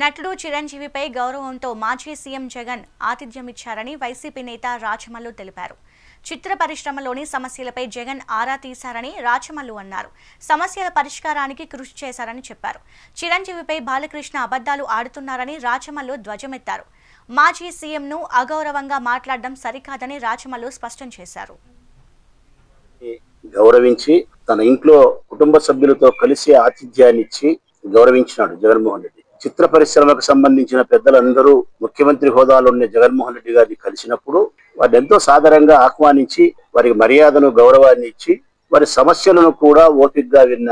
నటుడు చిరంజీవిపై గౌరవంతో మాజీ సీఎం జగన్ ఆతిథ్యమిచ్చారని వైసీపీ నేత రాచమల్లు తెలిపారు. చిత్ర పరిశ్రమలోని సమస్యలపై జగన్ ఆరా తీశారని రాచమల్లు అన్నారు. సమస్యల పరిష్కారానికి కృషి చేశారని చెప్పారు. చిరంజీవిపై బాలకృష్ణ అబద్ధాలు ఆడుతున్నారని రాచమల్లు ధ్వజమెత్తారు. మాజీ సీఎంను అగౌరవంగా మాట్లాడడం సరికాదని రాచమల్లు స్పష్టం చేశారు. గౌరవించి తన ఇంట్లో కుటుంబ సభ్యులతో కలిసి ఆతిథ్యాన్ని ఇచ్చి గౌరవించినాడు జగన్మోహన్ రెడ్డి. చిత్ర పరిశ్రమకు సంబంధించిన పెద్దలందరూ ముఖ్యమంత్రి హోదాలో ఉన్న జగన్మోహన్ రెడ్డి గారిని కలిసినప్పుడు వారిని ఎంతో సాదరంగా ఆహ్వానించి వారికి మర్యాదను గౌరవాన్ని ఇచ్చి వారి సమస్యలను కూడా ఓపికగా విన్న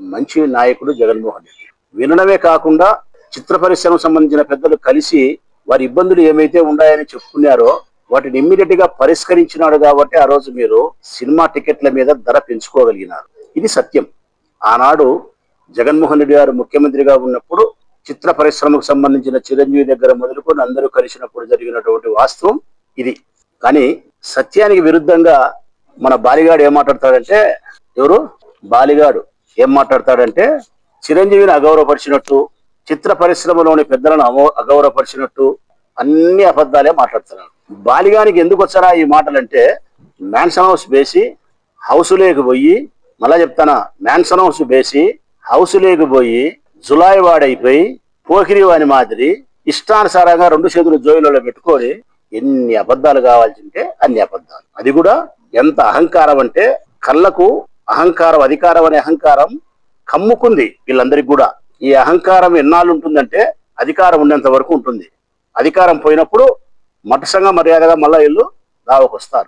మంచి నాయకుడు జగన్మోహన్ రెడ్డి. వినడమే కాకుండా చిత్ర పరిశ్రమకు సంబంధించిన పెద్దలు కలిసి వారి ఇబ్బందులు ఏమైతే ఉన్నాయని చెప్పుకున్నారో వాటిని ఇమ్మీడియట్గా పరిష్కరించినాడు కాబట్టి ఆ రోజు మీరు సినిమా టికెట్ల మీద ధర పెంచుకోగలిగినారు. ఇది సత్యం. ఆనాడు జగన్మోహన్ రెడ్డి గారు ముఖ్యమంత్రిగా ఉన్నప్పుడు చిత్ర పరిశ్రమకు సంబంధించిన చిరంజీవి దగ్గర మొదలుకొని అందరూ కలిసినప్పుడు జరిగినటువంటి వాస్తవం ఇది. కానీ సత్యానికి విరుద్ధంగా మన బాలిగాడు ఏం మాట్లాడతాడంటే ఎవరు? బాలిగాడు ఏం మాట్లాడతాడంటే చిరంజీవిని అగౌరవపరిచినట్టు చిత్ర పరిశ్రమలోని పెద్దలను అగౌరవపరిచినట్టు అన్ని అబద్ధాలే మాట్లాడుతున్నాడు బాలిగానికి ఎందుకు వచ్చారా ఈ మాటలంటే మ్యాన్సన్ హౌస్ వేసి హౌస్ పోయి మళ్ళా చెప్తానా మ్యాన్సన్ హౌస్ వేసి హౌస్ పోయి జులాయి వాడైపోయి పోకిరి వాని మాదిరి ఇష్టానుసారంగా రెండు చేతులు జోయిలలో పెట్టుకొని ఎన్ని అబద్ధాలు కావాల్సి ఉంటే అన్ని అబద్ధాలు. అది కూడా ఎంత అహంకారం అంటే కళ్ళకు అహంకారం అధికారం అనే అహంకారం కమ్ముకుంది వీళ్ళందరికీ కూడా. ఈ అహంకారం ఎన్నాళ్ళు ఉంటుందంటే అధికారం ఉండేంత వరకు ఉంటుంది. అధికారం పోయినప్పుడు మటసంగా మర్యాదగా మళ్ళా వీళ్ళు దావకొస్తారు.